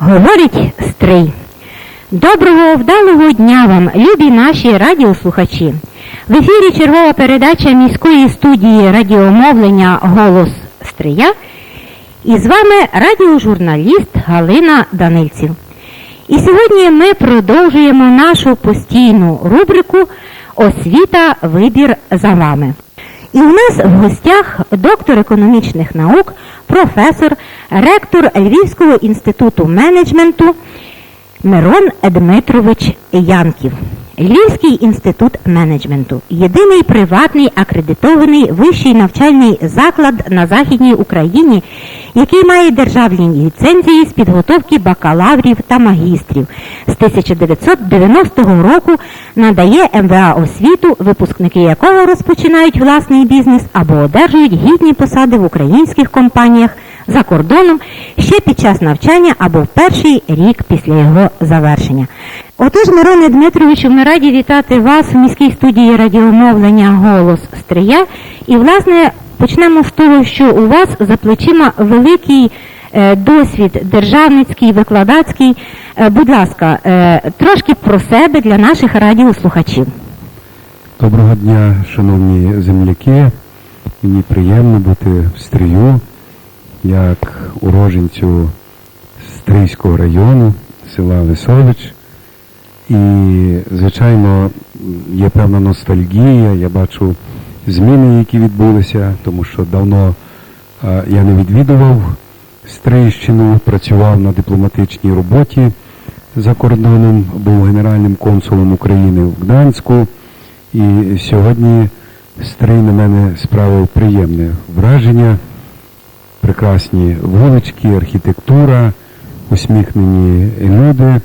Говорить стрий. Доброго вдалого дня вам, любі наші радіослухачі. В ефірі чергова передача міської студії радіомовлення Голос Стрия. І з вами радіожурналіст Галина Данильців. І сьогодні ми продовжуємо нашу постійну рубрику Освіта вибір за вами. І у нас в гостях доктор економічних наук, професор, ректор Львівського інституту менеджменту Мирон Дмитрович Янків. Львівський інститут менеджменту єдиний приватний акредитований вищий навчальний заклад на Західній Україні, який має державні ліцензії з підготовки бакалаврів та магістрів. З 1990 року надає МВА освіту, випускники якого розпочинають власний бізнес або одержують гідні посади в українських компаніях за кордоном ще під час навчання або в перший рік після його завершення. Отож, Мироне Дмитровичу, ми раді вітати вас в міській студії радіомовлення Голос Стрия. І, власне, почнемо з того, що у вас за плечима великий е, досвід державницький, викладацький. Е, будь ласка, е, трошки про себе для наших радіослухачів. Доброго дня, шановні земляки. Мені приємно бути в стрію, як уроженцю Стрийського району, села Лисович. І, звичайно, є певна ностальгія. Я бачу зміни, які відбулися, тому що давно а, я не відвідував Стрийщину, працював на дипломатичній роботі за кордоном, був генеральним консулом України в Гданську. І сьогодні Стрий на мене справив приємне враження, прекрасні вулички, архітектура, усміхнені люди.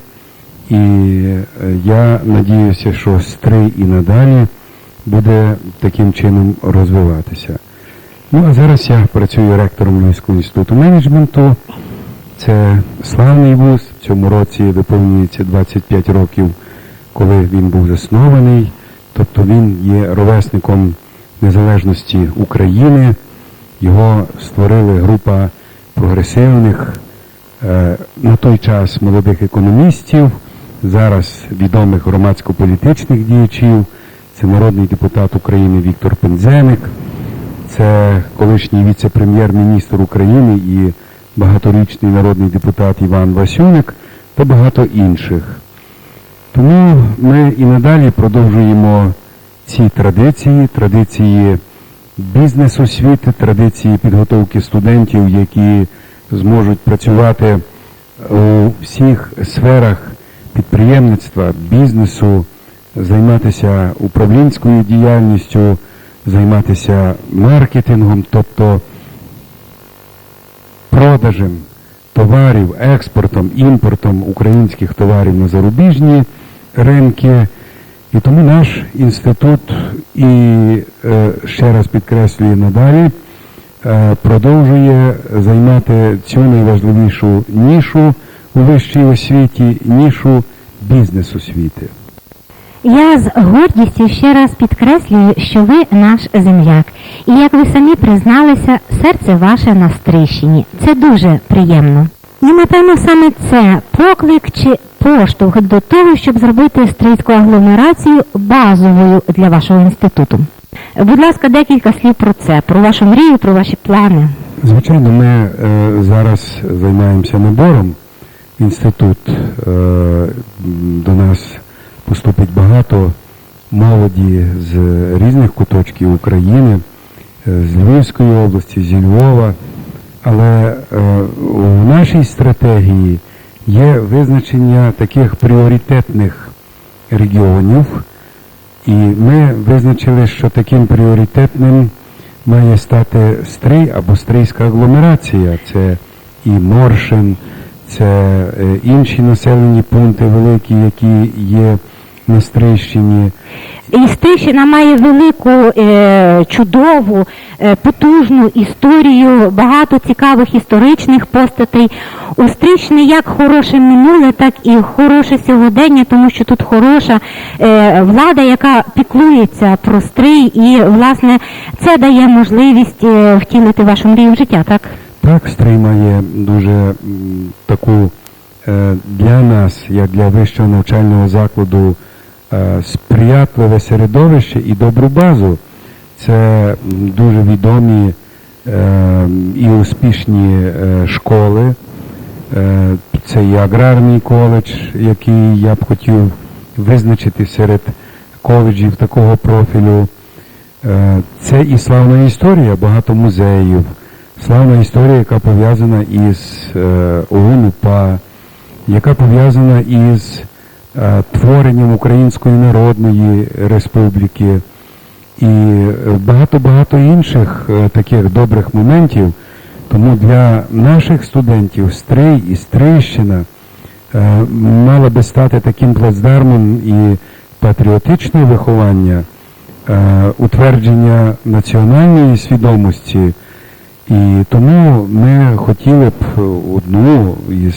І е, я надіюся, що Стрий і надалі буде таким чином розвиватися. Ну а зараз я працюю ректором Львівського інституту менеджменту. Це славний вуз. В цьому році виповнюється 25 років, коли він був заснований. Тобто він є ровесником незалежності України. Його створили група прогресивних е, на той час молодих економістів, зараз відомих громадсько-політичних діячів. Це народний депутат України Віктор Пензеник, це колишній віце-прем'єр-міністр України і багаторічний народний депутат Іван Васюник та багато інших. Тому ми і надалі продовжуємо ці традиції, традиції бізнес-освіти, традиції підготовки студентів, які зможуть працювати у всіх сферах підприємництва, бізнесу, займатися управлінською діяльністю, займатися маркетингом, тобто продажем товарів, експортом, імпортом українських товарів на зарубіжні ринки. І тому наш інститут і е, ще раз підкреслює надалі, е, продовжує займати цю найважливішу нішу у вищій освіті, нішу бізнес-освіти. Я з гордістю ще раз підкреслюю, що ви наш земляк. І як ви самі призналися, серце ваше на Стрищині. Це дуже приємно. І напевно саме це поклик чи поштовх до того, щоб зробити стрийську агломерацію базовою для вашого інституту. Будь ласка, декілька слів про це, про вашу мрію, про ваші плани. Звичайно, ми е, зараз займаємося набором. Інститут е, до нас поступить багато молоді з різних куточків України, е, з Львівської області, зі Львова. Але е, у нашій стратегії є визначення таких пріоритетних регіонів, і ми визначили, що таким пріоритетним має стати Стрий або Стрийська агломерація. Це і Моршин, це е, інші населені пункти великі, які є на Стрийщині. І Стрищина має велику, е, чудову, е, потужну історію, багато цікавих історичних постатей. У Стрищині як хороше минуле, так і хороше сьогодення, тому що тут хороша е, влада, яка піклується про стрий, і власне це дає можливість втілити вашу мрію в життя, так? Так, Стрий має дуже таку для нас, як для вищого навчального закладу, сприятливе середовище і добру базу. Це дуже відомі е, і успішні е, школи. Е, Це і аграрний коледж, який я б хотів визначити серед коледжів такого профілю. Е, Це і славна історія, багато музеїв, славна історія, яка пов'язана із е, ОУН-УПА, яка пов'язана із е, творенням Української Народної Республіки і е, багато-багато інших е, таких добрих моментів. Тому для наших студентів Стрий і Стрийщина е, мала би стати таким плацдармом і патріотичне виховання, е, утвердження національної свідомості. І тому ми хотіли б одну із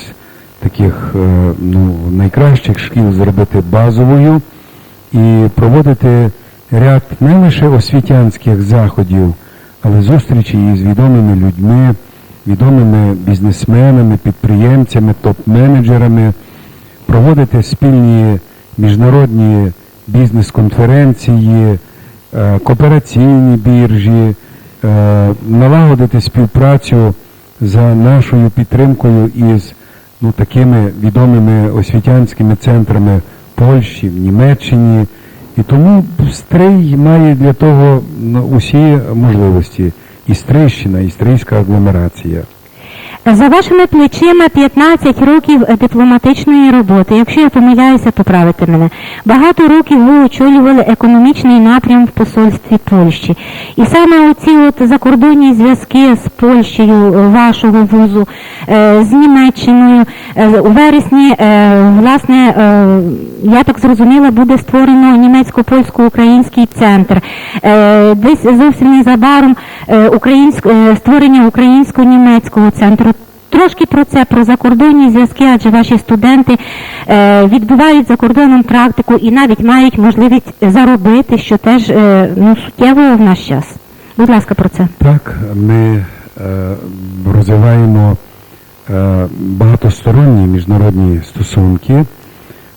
таких е, ну, найкращих шкіл зробити базовою і проводити ряд не лише освітянських заходів, але зустрічі із відомими людьми, відомими бізнесменами, підприємцями, топ-менеджерами, проводити спільні міжнародні бізнес-конференції, е, коопераційні біржі, е, налагодити співпрацю за нашою підтримкою із ну, такими відомими освітянськими центрами Польщі, в Німеччині. І тому Стрий має для того ну, усі можливості. І Стрийщина, і Стрийська агломерація. За вашими плечима 15 років дипломатичної роботи. Якщо я помиляюся, поправите мене. Багато років ви очолювали економічний напрям в посольстві Польщі. І саме оці от закордонні зв'язки з Польщею е, вашого вузу, е, з Німеччиною, е, у вересні, власне, я так зрозуміла, буде створено німецько-польсько-український центр. Десь зовсім незабаром створення українсько-німецького центру. Трошки про це, про закордонні зв'язки, адже ваші студенти е, відбувають за кордоном практику і навіть мають можливість заробити, що теж е, ну, суттєво в наш час. Будь ласка, про це. Так, ми е, розвиваємо е, багатосторонні міжнародні стосунки,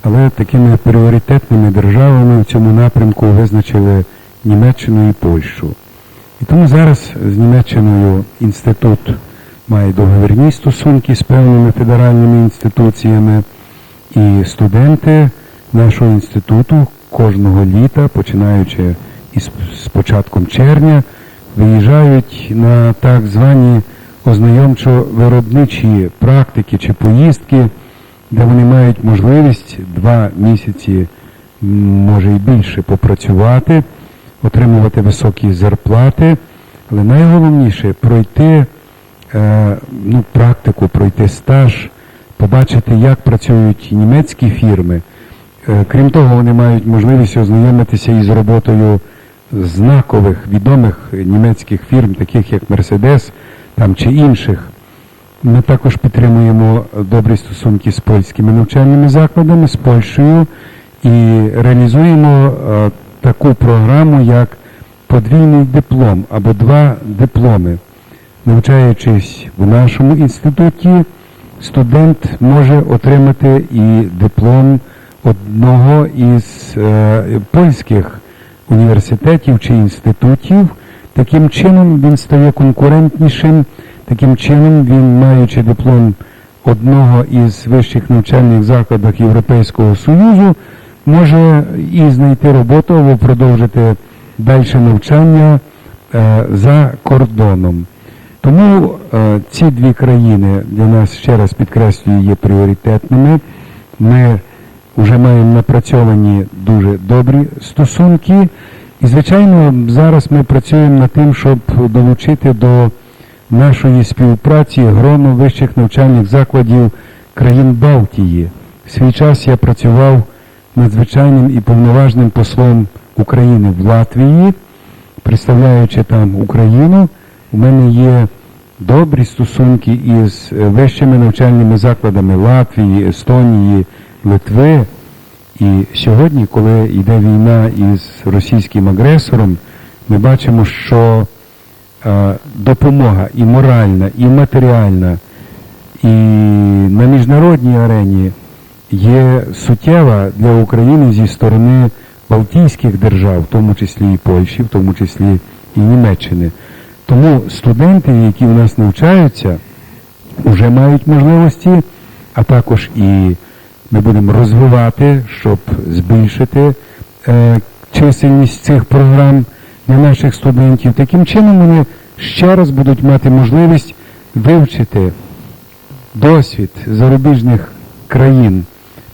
але такими пріоритетними державами в цьому напрямку визначили Німеччину і Польщу. І тому зараз з Німеччиною інститут має договірні стосунки з певними федеральними інституціями, і студенти нашого інституту кожного літа, починаючи із з початком червня, виїжджають на так звані ознайомчо-виробничі практики чи поїздки, де вони мають можливість два місяці, може і більше, попрацювати, отримувати високі зарплати, але найголовніше пройти ну, практику, пройти стаж, побачити, як працюють німецькі фірми. Е, Крім того, вони мають можливість ознайомитися із роботою знакових відомих німецьких фірм, таких як Mercedes там, чи інших. Ми також підтримуємо добрі стосунки з польськими навчальними закладами, з Польщею і реалізуємо е, таку програму, як подвійний диплом або два дипломи. Навчаючись в нашому інституті, студент може отримати і диплом одного із е, польських університетів чи інститутів. Таким чином він стає конкурентнішим, таким чином він, маючи диплом одного із вищих навчальних закладів Європейського Союзу, може і знайти роботу або продовжити далі навчання е, за кордоном. Тому е, ці дві країни для нас ще раз підкреслюю є пріоритетними. Ми вже маємо напрацьовані дуже добрі стосунки. І, звичайно, зараз ми працюємо над тим, щоб долучити до нашої співпраці грону вищих навчальних закладів країн Балтії. В свій час я працював надзвичайним і повноважним послом України в Латвії, представляючи там Україну, у мене є добрі стосунки із е, вищими навчальними закладами Латвії, Естонії, Литви. І сьогодні, коли йде війна із російським агресором, ми бачимо, що е, допомога і моральна, і матеріальна, і на міжнародній арені є суттєва для України зі сторони Балтійських держав, в тому числі і Польщі, в тому числі і Німеччини. Тому студенти, які у нас навчаються, вже мають можливості, а також і ми будемо розвивати, щоб збільшити е, чисельність цих програм для наших студентів. Таким чином вони ще раз будуть мати можливість вивчити досвід зарубіжних країн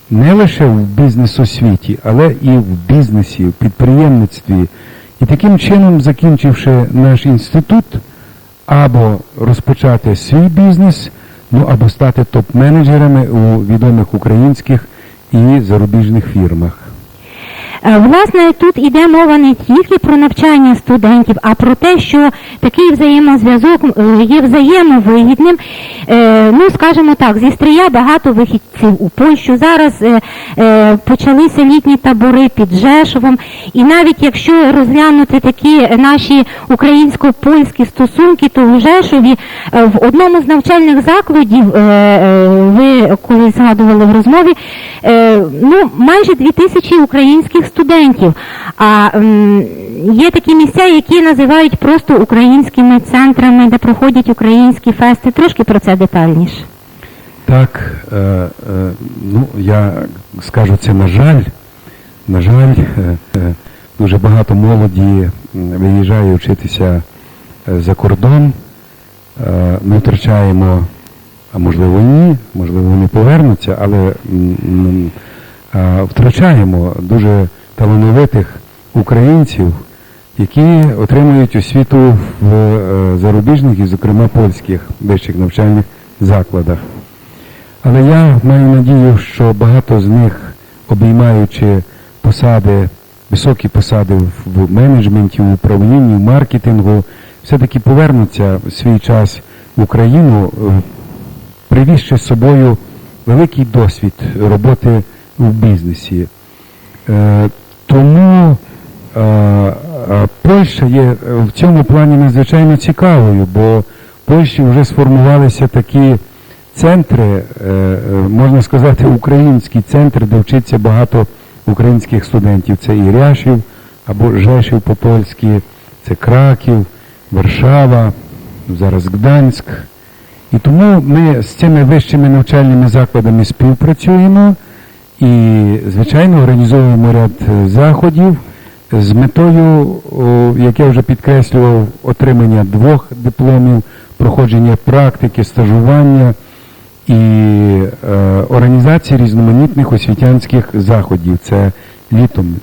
не лише в бізнес-освіті, але і в бізнесі, в підприємництві. І таким чином, закінчивши наш інститут, або розпочати свій бізнес, ну або стати топ-менеджерами у відомих українських і зарубіжних фірмах. Е, Власне, тут іде мова не тільки про навчання студентів, а про те, що такий взаємозв'язок е, є взаємовигідним. Е, Ну, скажімо так, зі стрія багато вихідців у Польщу. Зараз почалися літні табори під Жешовом. І навіть якщо розглянути такі наші українсько-польські стосунки, то в Жешові в одному з навчальних закладів, ви коли згадували в розмові, ну, майже дві тисячі українських студентів. А м, є такі місця, які називають просто українськими центрами, де проходять українські фести. Трошки про це детальніше. Так, е, е, ну я скажу це на жаль. На жаль, е, дуже багато молоді виїжджає вчитися за кордон. Ми втрачаємо, а можливо ні, можливо вони повернуться, але втрачаємо дуже талановитих українців, які отримують освіту в е, зарубіжних і, зокрема, польських вищих навчальних закладах. Але я маю надію, що багато з них, обіймаючи посади, високі посади в- менеджменті, в управлінні, в маркетингу, все-таки повернуться в свій час в Україну, е, привізши з собою великий досвід роботи в бізнесі. Тому е, е, Польща є е, в цьому плані надзвичайно цікавою, бо в Польщі вже сформувалися такі центри, е, е, можна сказати, український центр, де вчиться багато українських студентів. Це і Ряшів або Жешів по-польськи, це Краків, Варшава, зараз Гданськ. І тому ми з цими вищими навчальними закладами співпрацюємо і, звичайно, організовуємо ряд е, заходів з метою, як я вже підкреслював, отримання двох дипломів, проходження практики, стажування і е, організації різноманітних освітянських заходів. Це літом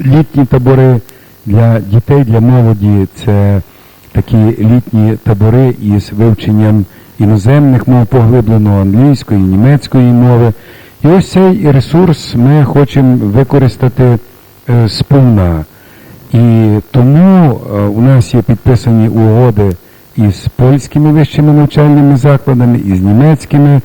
літні табори для дітей, для молоді. Це такі літні табори із вивченням іноземних мов поглибленого англійської, німецької мови. І ось цей ресурс ми хочемо використати е, сповна. І тому е, у нас є підписані угоди із польськими вищими навчальними закладами, і з німецькими,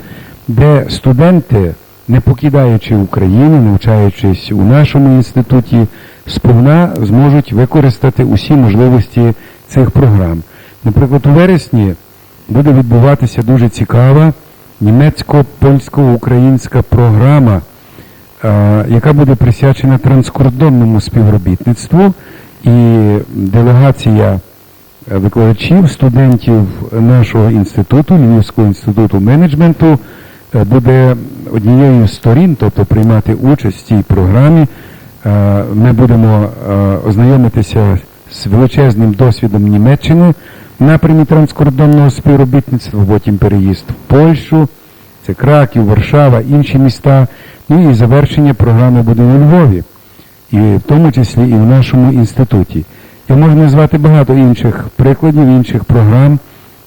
де студенти, не покидаючи Україну, навчаючись у нашому інституті, сповна зможуть використати усі можливості цих програм. Наприклад, у вересні буде відбуватися дуже цікава німецько-польсько-українська програма, е, яка буде присвячена транскордонному співробітництву, і делегація викладачів, студентів нашого інституту, Львівського інституту менеджменту, е, буде однією з сторін, тобто приймати участь в цій програмі. Е, Ми будемо ознайомитися з величезним досвідом Німеччини напрямі транскордонного співробітництва, потім переїзд в Польщу, це Краків, Варшава, інші міста. Ну і завершення програми буде у Львові, і в тому числі і в нашому інституті. Я можу назвати багато інших прикладів, інших програм,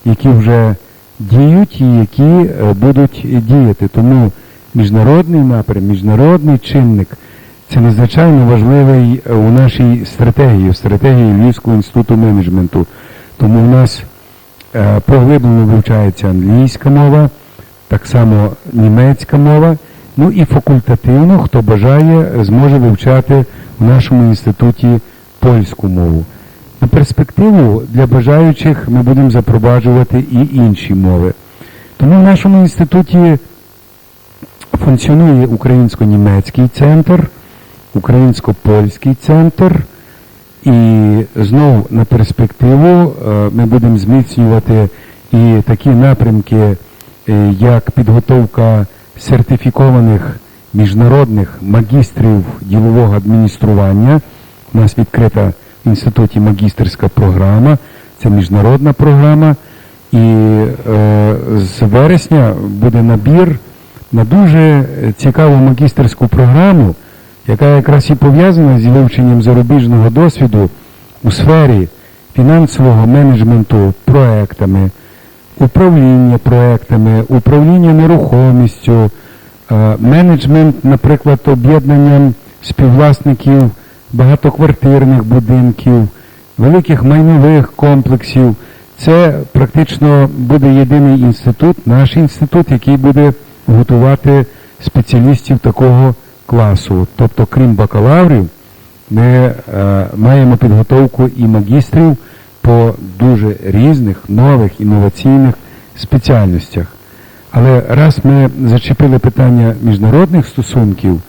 які вже діють і які е, будуть діяти. Тому міжнародний напрям, міжнародний чинник це надзвичайно важливий е, у нашій стратегії, в стратегії Львівського інституту менеджменту. Тому в нас е, поглиблено вивчається англійська мова, так само німецька мова. Ну і факультативно, хто бажає, зможе вивчати в нашому інституті польську мову. На перспективу для бажаючих ми будемо запроваджувати і інші мови. Тому в нашому інституті функціонує українсько-німецький центр, українсько-польський центр, і знову на перспективу е, ми будемо зміцнювати і такі напрямки, е, як підготовка сертифікованих міжнародних магістрів ділового адміністрування. У нас відкрита в інституті магістерська програма, це міжнародна програма. І е, з вересня буде набір на дуже цікаву магістерську програму, яка якраз і пов'язана з вивченням зарубіжного досвіду у сфері фінансового менеджменту проектами, управління проектами, управління нерухомістю, е, менеджмент, наприклад, об'єднанням співвласників багатоквартирних будинків, великих майнових комплексів. Це практично буде єдиний інститут, наш інститут, який буде готувати спеціалістів такого класу. Тобто, крім бакалаврів, ми е, маємо підготовку і магістрів по дуже різних нових інноваційних спеціальностях. Але раз ми зачепили питання міжнародних стосунків,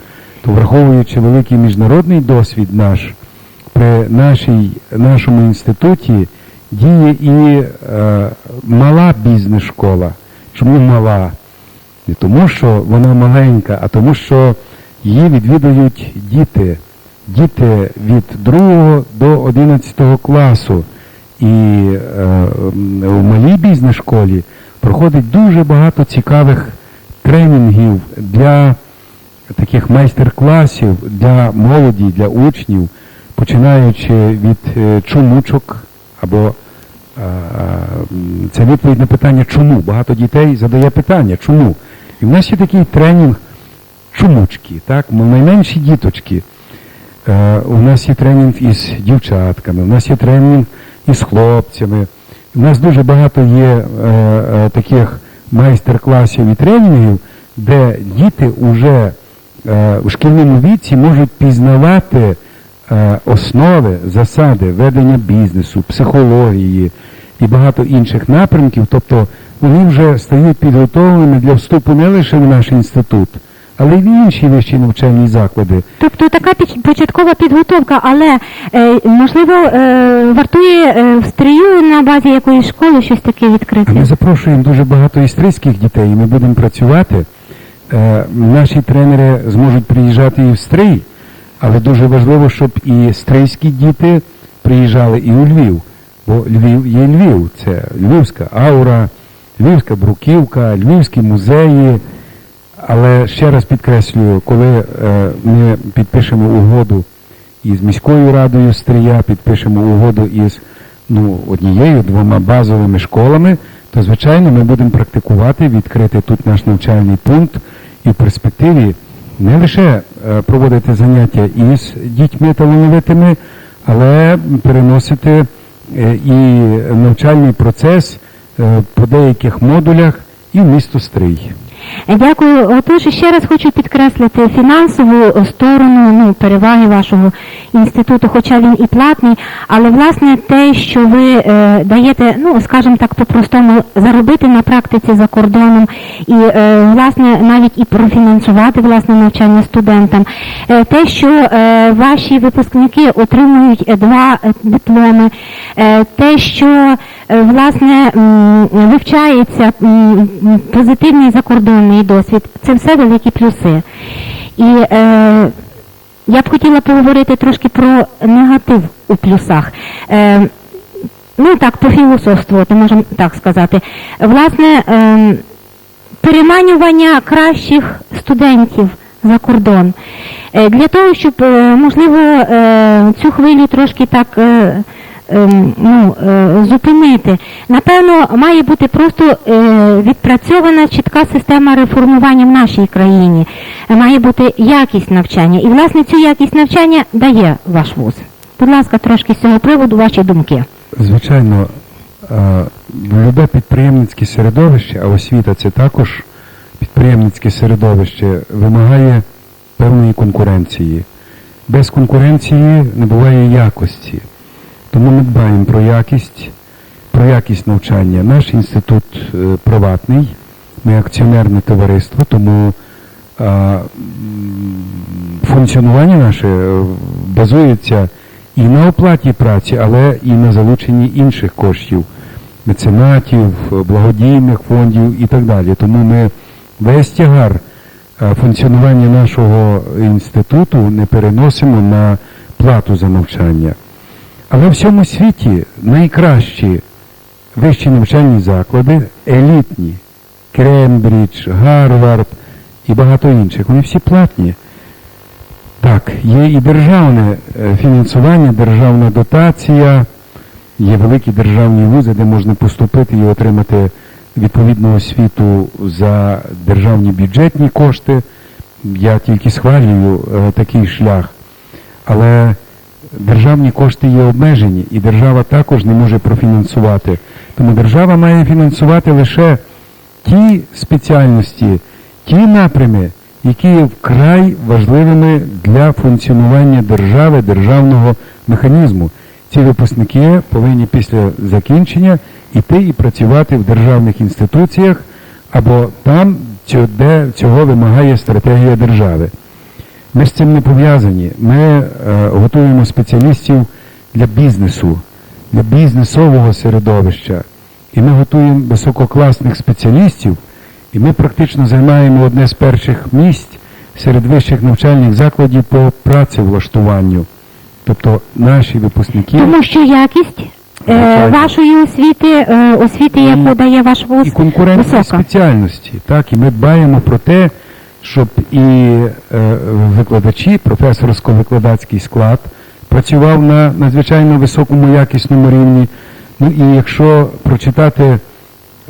то враховуючи великий міжнародний досвід наш, при нашій, нашому інституті діє і е, мала бізнес-школа. Чому мала? Не тому, що вона маленька, а тому, що її відвідують діти. Діти від 2 до 11 класу. І е, в малій бізнес-школі проходить дуже багато цікавих тренінгів для таких майстер-класів для молоді, для учнів, починаючи від е, чумучок або е, це відповідь на питання чому. Багато дітей задає питання, чому. І в нас є такий тренінг чумучки, так, найменші діточки. Е, У нас є тренінг із дівчатками, у нас є тренінг із хлопцями. У нас дуже багато є е, е, таких майстер-класів і тренінгів, де діти вже у шкільному віці можуть пізнавати основи, засади ведення бізнесу, психології і багато інших напрямків. Тобто вони вже стають підготовленими для вступу не лише в наш інститут, але й в інші вищі навчальні заклади. Тобто така початкова підготовка, але е, можливо е, вартує е, в стрію на базі якоїсь школи щось таке А ми запрошуємо дуже багато істрийських дітей, і ми будемо працювати. Е, наші тренери зможуть приїжджати і в Стрий, але дуже важливо, щоб і стрийські діти приїжджали і у Львів. Бо Львів є Львів, це Львівська аура, Львівська бруківка, Львівські музеї. Але ще раз підкреслюю, коли е, ми підпишемо угоду із міською радою Стрия, підпишемо угоду із ну, однією, двома базовими школами, то звичайно ми будемо практикувати, відкрити тут наш навчальний пункт і в перспективі не лише е, проводити заняття із дітьми талановитими, але переносити е, і навчальний процес по деяких модулях і в місто Стрий. Дякую. Отож, ще раз хочу підкреслити фінансову сторону ну, переваги вашого інституту, хоча він і платний, але власне те, що ви е, даєте, ну скажімо так, по-простому заробити на практиці за кордоном і е, власне навіть і профінансувати власне навчання студентам, е, те, що е, ваші випускники отримують е, два е, дипломи, е, те, що е, власне вивчається м, м, позитивний досвід, це все великі плюси. І е, я б хотіла поговорити трошки про негатив у плюсах. Е, ну так, пофілософствувати, можемо так сказати. Власне, е, переманювання кращих студентів за кордон. Е, Для того, щоб, е, можливо, е, цю хвилю трошки так е, ну, е, зупинити. Напевно, має бути просто е, відпрацьована чітка система реформування в нашій країні. Має бути якість навчання. І, власне, цю якість навчання дає ваш вуз. Будь ласка, трошки з цього приводу ваші думки. Звичайно, любе підприємницьке середовище, а освіта це також підприємницьке середовище, вимагає певної конкуренції. Без конкуренції не буває якості. Тому ми дбаємо про якість, про якість навчання. Наш інститут е, приватний, ми акціонерне товариство, тому функціонування наше е, базується і на оплаті праці, але і на залученні інших коштів, меценатів, благодійних фондів і так далі. Тому ми весь тягар е, функціонування нашого інституту не переносимо на плату за навчання. Але в всьому світі найкращі вищі навчальні заклади, елітні, Кембридж, Гарвард і багато інших, вони всі платні. Так, є і державне е, фінансування, державна дотація, є великі державні вузи, де можна поступити і отримати відповідну освіту за державні бюджетні кошти. Я тільки схвалюю е, такий шлях. Але державні кошти є обмежені, і держава також не може профінансувати. Тому держава має фінансувати лише ті спеціальності, ті напрями, які є вкрай важливими для функціонування держави, державного механізму. Ці випускники повинні після закінчення йти і працювати в державних інституціях або там, де цього вимагає стратегія держави. Ми з цим не пов'язані. Ми е, готуємо спеціалістів для бізнесу, для бізнесового середовища. І ми готуємо висококласних спеціалістів, і ми практично займаємо одне з перших місць серед вищих навчальних закладів по працевлаштуванню. Тобто наші випускники Тому що якість е, вашої освіти, е, освіти, яку дає ваш вуз, і конкурентні висока. спеціальності. Так, і ми дбаємо про те, щоб і е, викладачі, професорсько-викладацький склад працював на надзвичайно високому якісному рівні. Ну і якщо прочитати,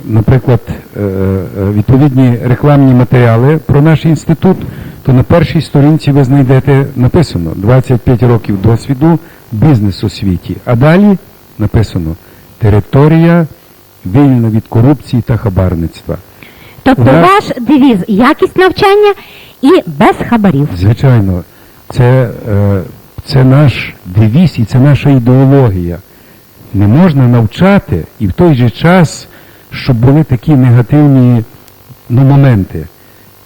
наприклад, е, е, відповідні рекламні матеріали про наш інститут, то на першій сторінці ви знайдете написано 25 років досвіду в бізнес-освіті. А далі написано територія вільна від корупції та хабарництва. Тобто Наш- ваш девіз якість навчання і без хабарів. Звичайно, це, е, це наш девіз і це наша ідеологія. Не можна навчати і в той же час, щоб були такі негативні ну, моменти,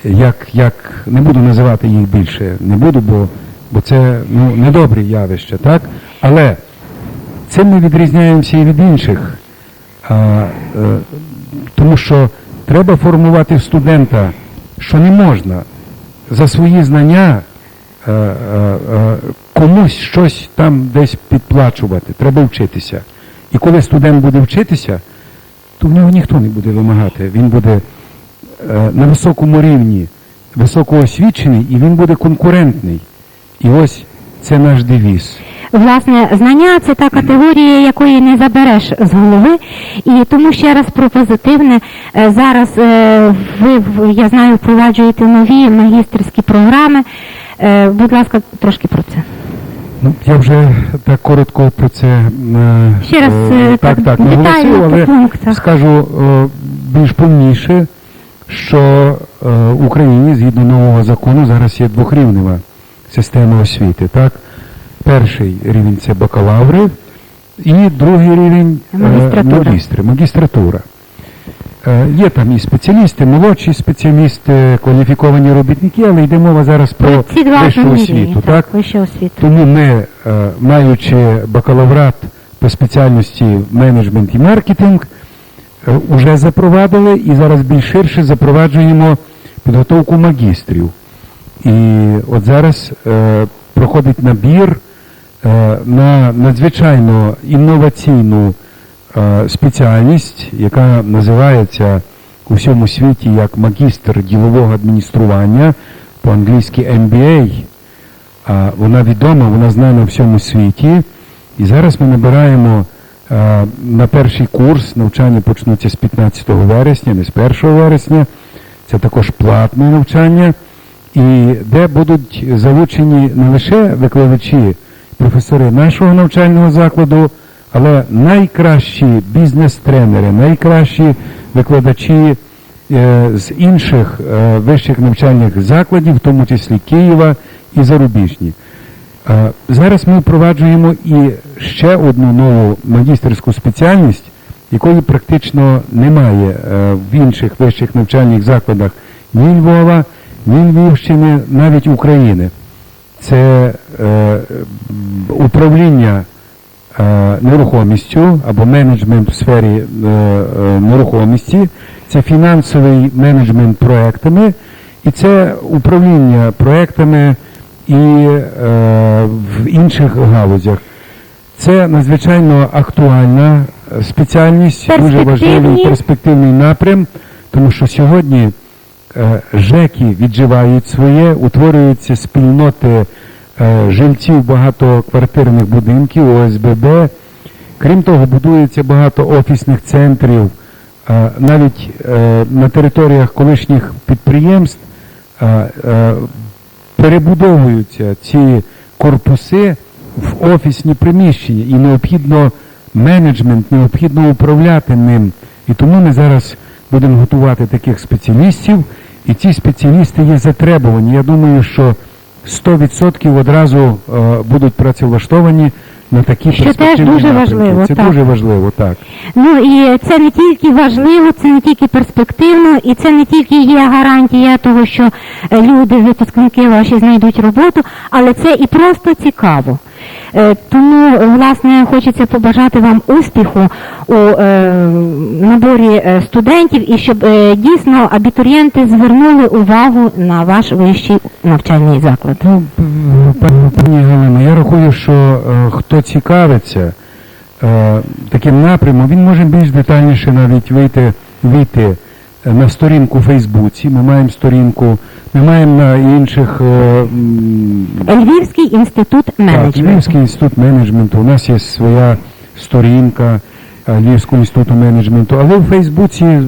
як, як не буду називати їх більше, не буду, бо, бо це ну, недобрі явища, так? Але цим ми відрізняємося і від інших. А, е, тому що треба формувати в студента, що не можна за свої знання е, е, е, комусь щось там десь підплачувати. Треба вчитися. І коли студент буде вчитися, то в нього ніхто не буде вимагати. Він буде на високому рівні, високоосвічений, і він буде конкурентний. І ось це наш девіз. Власне, знання це та категорія, якої не забереш з голови. І тому ще раз про позитивне. Е, Зараз е, ви, я знаю, впроваджуєте нові магістерські програми. Е, Будь ласка, трошки про це. Ну, я вже так коротко про це Ще раз, так, так, так, наголосив, але пунктах. скажу більш повніше, що в Україні згідно нового закону зараз є двохрівнева система освіти. Так? Перший рівень це бакалаври, і другий рівень е, Магістратура. магістри, магістратура. Е, Є там і спеціалісти, молодші спеціалісти, кваліфіковані робітники, але йде мова зараз про вищу освіту. рівні, Так? освіту. Тому ми, е, маючи бакалаврат по спеціальності менеджмент і маркетинг, е, уже запровадили і зараз більш ширше запроваджуємо підготовку магістрів. І от зараз проходить набір на надзвичайно інноваційну е, спеціальність, яка називається у всьому світі як магістр ділового адміністрування, по-англійськи MBA. А, Вона відома, вона знана в всьому світі. І зараз ми набираємо е, на перший курс, навчання почнуться з 15 вересня, не з 1 вересня. Це також платне навчання, і де будуть залучені не лише викладачі, професори нашого навчального закладу, але найкращі бізнес-тренери, найкращі викладачі е, з інших е, вищих навчальних закладів, в тому числі Києва і зарубіжні. Е, Зараз ми впроваджуємо і ще одну нову магістерську спеціальність, якої практично немає в інших вищих навчальних закладах ні Львова, ні Львівщини, навіть України. Це управління е, нерухомістю або менеджмент в сфері е, е, нерухомості, це фінансовий менеджмент проектами, і це управління проектами і е, в інших галузях. Це надзвичайно актуальна спеціальність, дуже важливий перспективний напрям, тому що сьогодні е, ЖЕКи відживають своє, утворюються спільноти жильців багатоквартирних будинків, ОСББ. Крім того, будується багато офісних центрів. Е, Навіть е, на територіях колишніх підприємств е, е, перебудовуються ці корпуси в офісні приміщення і необхідно менеджмент, необхідно управляти ним. І тому ми зараз будемо готувати таких спеціалістів, і ці спеціалісти є затребувані. Я думаю, що 100% одразу е, будуть працевлаштовані на такі Що теж дуже напрямки. важливо, Це так. дуже важливо, так. Ну і це не тільки важливо, це не тільки перспективно, і це не тільки є гарантія того, що е, люди, випускники ваші знайдуть роботу, але це і просто цікаво. Е, Тому, власне, хочеться побажати вам успіху у е, наборі е, студентів і щоб дійсно абітурієнти звернули увагу на ваш вищий навчальний заклад. Ну, пані- Галина, я рахую, що хто цікавиться таким напрямом, він може більш детальніше навіть вийти, вийти на сторінку у Фейсбуці. Ми маємо сторінку, ми маємо на інших е, м, Львівський інститут так, менеджменту. Львівський інститут менеджменту. У нас є своя сторінка е, Львівського інституту менеджменту. Але в Фейсбуці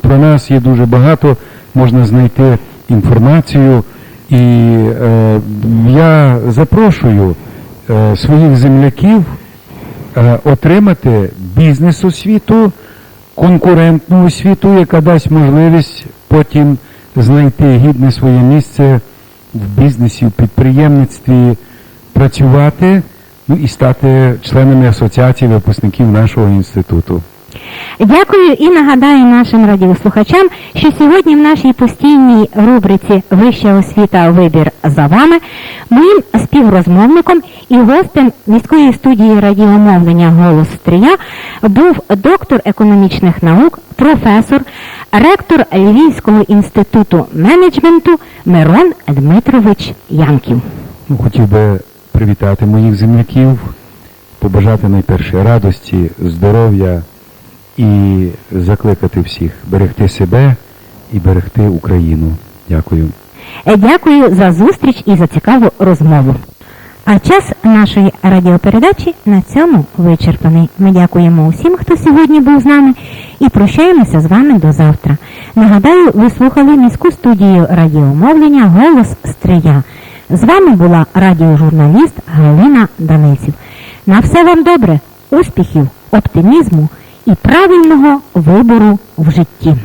про нас є дуже багато, можна знайти інформацію. І е, я запрошую е, своїх земляків е, отримати бізнес-освіту, конкурентну освіту, яка дасть можливість потім знайти гідне своє місце в бізнесі, в підприємництві, працювати ну, і стати членами асоціації випускників нашого інституту. Дякую і нагадаю нашим радіослухачам, що сьогодні в нашій постійній рубриці Вища освіта вибір за вами моїм співрозмовником і гостем міської студії радіомовлення Голос Стрия був доктор економічних наук, професор, ректор Львівського інституту менеджменту Мирон Дмитрович Янків. Хотів би привітати моїх земляків, побажати найперше радості, здоров'я і закликати всіх берегти себе і берегти Україну. Дякую. Е, Дякую за зустріч і за цікаву розмову. А час нашої радіопередачі на цьому вичерпаний. Ми дякуємо усім, хто сьогодні був з нами, і прощаємося з вами до завтра. Нагадаю, ви слухали міську студію радіомовлення Голос Стрия. З вами була радіожурналіст Галина Даниців. На все вам добре, успіхів, оптимізму і правильного вибору в житті.